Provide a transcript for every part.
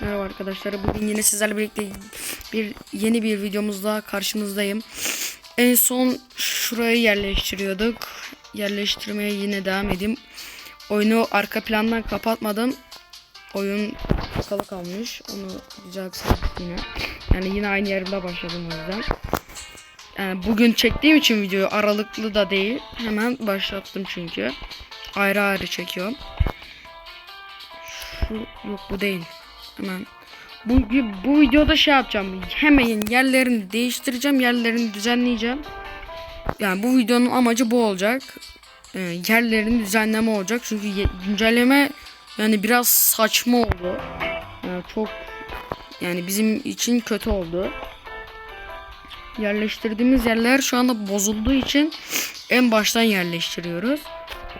Merhaba arkadaşlar. Bugün yine sizlerle birlikte bir yeni bir videomuzda karşınızdayım. En son şurayı yerleştiriyorduk. Yerleştirmeye yine devam edeyim. Oyunu arka plandan kapatmadım. Oyun kapalı kalmış. Onu düzelteceğim yine. Yani yine aynı yerimde başladım o yüzden. Yani bugün çektiğim için videoyu aralıklı da değil. Hemen başlattım çünkü. Ayrı ayrı çekiyorum. Şu yok bu değil. Hemen bu bu videoda şey yapacağım. Hemen yerlerini değiştireceğim, yerlerini düzenleyeceğim. Yani bu videonun amacı bu olacak. Ee, yerlerini düzenleme olacak. Çünkü güncelleme yani biraz saçma oldu. Yani çok yani bizim için kötü oldu. Yerleştirdiğimiz yerler şu anda bozulduğu için en baştan yerleştiriyoruz.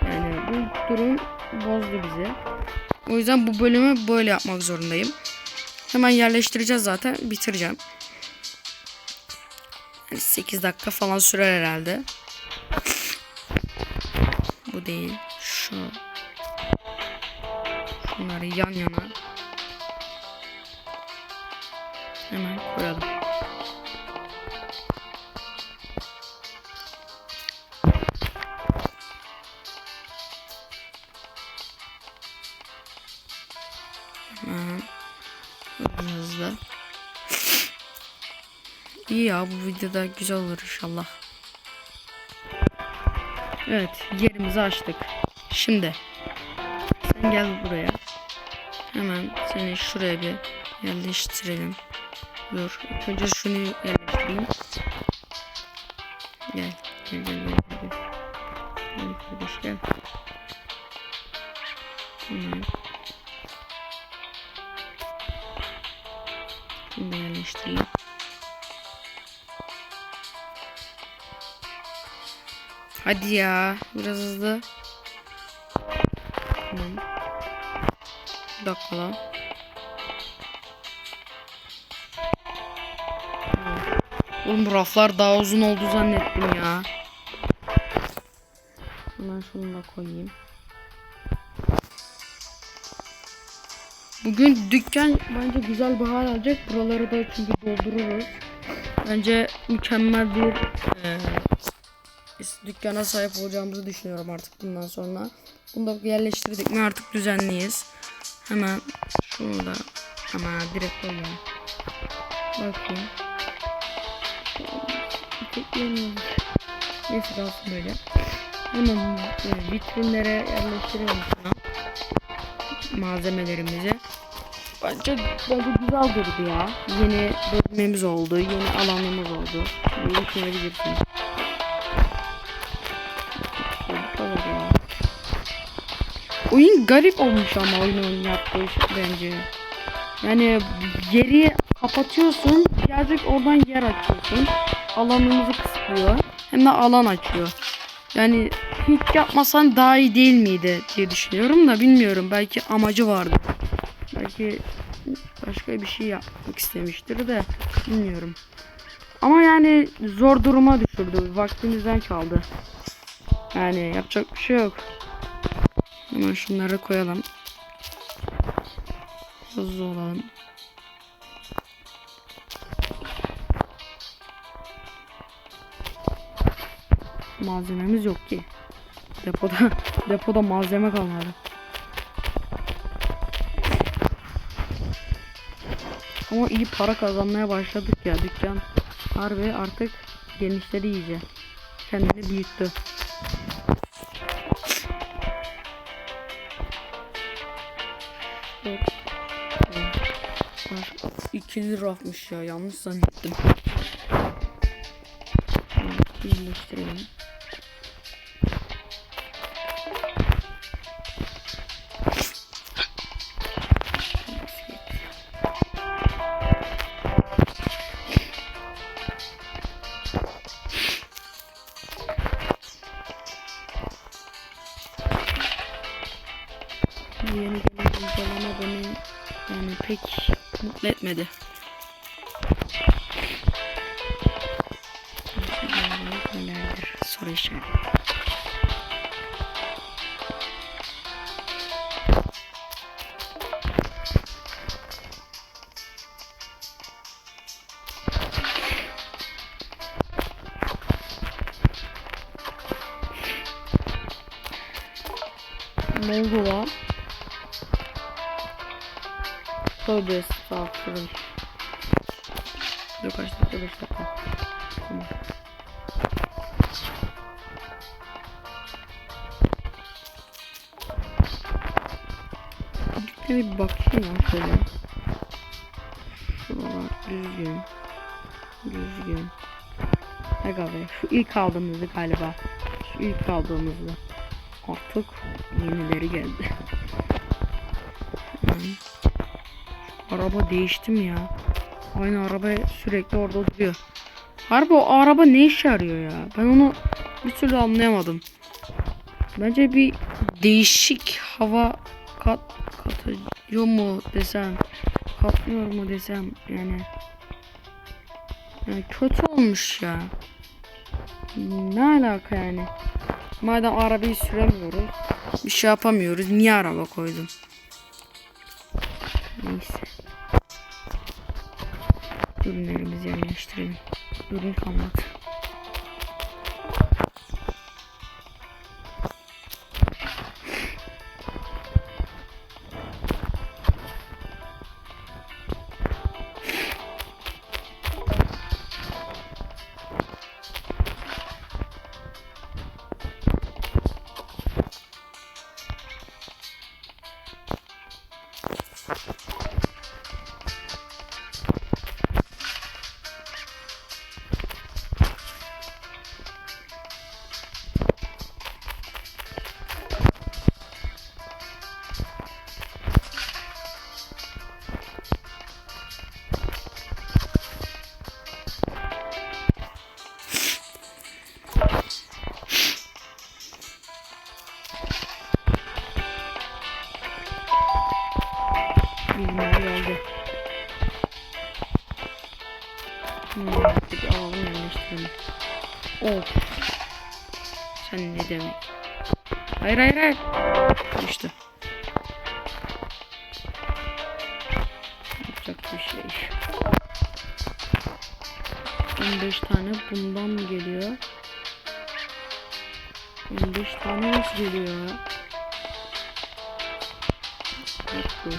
Yani bu durum bozdu bizi. O yüzden bu bölümü böyle yapmak zorundayım. Hemen yerleştireceğiz zaten. Bitireceğim. Yani 8 dakika falan sürer herhalde. Bu değil. Şu. Şunları yan yana. Hemen koyalım. Ya bu videoda güzel olur inşallah. Evet yerimizi açtık. Şimdi sen gel buraya. Hemen seni şuraya bir yerleştirelim. Dur. önce şunu yerleştireyim. Gel. Gel gel gel. Gel, gel kardeş gel. Hemen. Bunu yerleştireyim. Hadi ya. Biraz hızlı. Tamam. Bir dakika lan. Tamam. Oğlum raflar daha uzun oldu zannettim ya. Hemen şunu da koyayım. Bugün dükkan bence güzel bir hal alacak. Buraları da çünkü doldururuz. Bence mükemmel bir eee, dükkana sahip olacağımızı düşünüyorum artık bundan sonra. Bunu da yerleştirdik mi artık düzenliyiz. Hemen şunu da ama direkt koyayım. Bakayım. Tıklayamıyorum. Neyse kalsın böyle. Hemen vitrinlere yerleştirelim şuna. Malzemelerimizi. Bence, bence güzel durdu ya. Yeni bölümümüz oldu. Yeni alanımız oldu. Bunu düşünebilirsiniz. Oyun garip olmuş ama oyunun yaptığı şey bence. Yani yeri kapatıyorsun. Birazcık oradan yer açıyorsun. Alanımızı kısıtlıyor. Hem de alan açıyor. Yani hiç yapmasan daha iyi değil miydi diye düşünüyorum da bilmiyorum. Belki amacı vardı. Belki başka bir şey yapmak istemiştir de bilmiyorum. Ama yani zor duruma düşürdü. Vaktimizden çaldı. Yani yapacak bir şey yok. Hemen şunları koyalım. Hızlı olalım. Malzememiz yok ki. Depoda depoda malzeme kalmadı. Ama iyi para kazanmaya başladık ya dükkan. Harbi artık genişledi iyice. Kendini büyüttü. 2 liraymış ya yanlış zannettim. Birleştirelim. yeni gelen uygulama beni yani pek mutlu etmedi. arkadaşlar. Moldova Tövbe estağfurullah Dur kaç dakika 5 dakika Tamam. Şöyle bir bakayım ya şöyle. Şuralar düzgün. Düzgün. Aga be şu ilk aldığımızdı galiba. Şu ilk aldığımızdı. Artık yenileri geldi. Şu araba değişti mi ya? Aynı araba sürekli orada duruyor. Harbi o araba ne işe yarıyor ya? Ben onu bir türlü anlayamadım. Bence bir değişik hava kat katıyor mu desem, katmıyor mu desem yani. Yani kötü olmuş ya. Ne alaka yani? Madem arabayı süremiyoruz, bir şey yapamıyoruz. Niye araba koydum? Neyse. Ürünlerimizi yerleştirelim. Ürün kalmadı. Of. Sen ne demek? Hayır hayır hayır. Düştü. Yapacak bir şey. 15 tane bundan mı geliyor? 15 tane nasıl geliyor? Bak bu.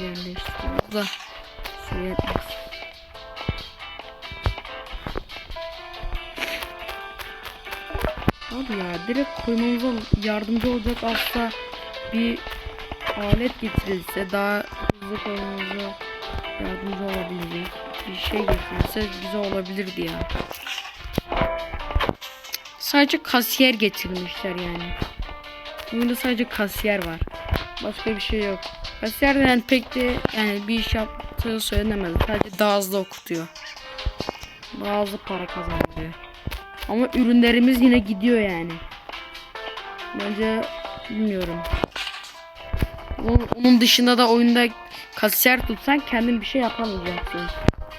Yerimizi yerleştiriyoruz da. Abi ya direkt koymamıza yardımcı olacak aslında bir alet getirilse daha hızlı koymamıza yardımcı olabilecek bir şey getirilse güzel olabilirdi ya. Sadece kasiyer getirmişler yani. Bunda sadece kasiyer var. Başka bir şey yok. Kasiyer de yani pek de yani bir iş yaptığı söylenemez. Sadece daha hızlı okutuyor. Daha hızlı para kazandırıyor. Ama ürünlerimiz yine gidiyor yani. Bence bilmiyorum. Onun, dışında da oyunda kasiyer tutsan kendin bir şey yapamayacaksın.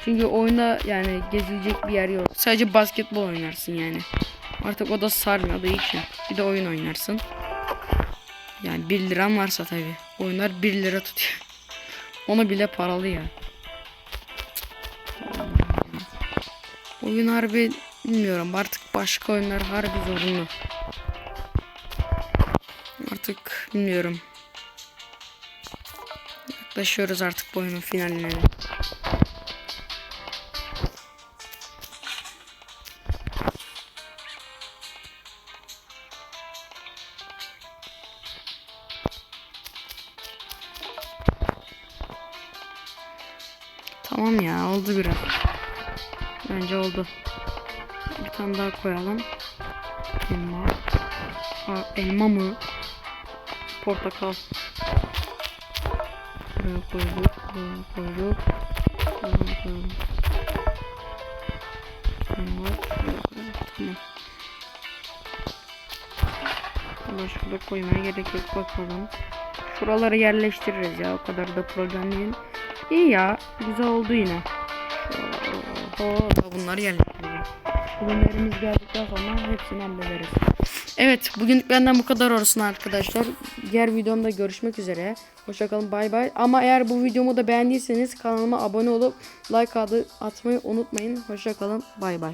Çünkü oyunda yani gezilecek bir yer yok. Sadece basketbol oynarsın yani. Artık o da sarmadığı için. Bir de oyun oynarsın. Yani 1 liran varsa tabi. Oyunlar 1 lira tutuyor. Onu bile paralı ya. Oyun harbi bilmiyorum. Artık başka oyunlar harbi zorunlu. Artık bilmiyorum. Yaklaşıyoruz artık bu oyunun finaline. Tamam ya oldu biraz. Bence oldu. Bir tane daha koyalım. Elma. Aa, elma mı? Portakal. Buraya koyduk. Buraya koyduk. Buraya koyduk. Tamam. Şuraya koyduk. Tamam. Başka da koymaya gerek yok bakalım. Şuraları yerleştiririz ya o kadar da problem değil. İyi ya güzel oldu yine. Da bunları yerleştireceğiz. Ürünlerimiz geldikten sonra hepsini hallederiz. Evet bugünlük benden bu kadar olsun arkadaşlar. Diğer videomda görüşmek üzere. Hoşçakalın bay bay. Ama eğer bu videomu da beğendiyseniz kanalıma abone olup like adı atmayı unutmayın. Hoşçakalın bay bay.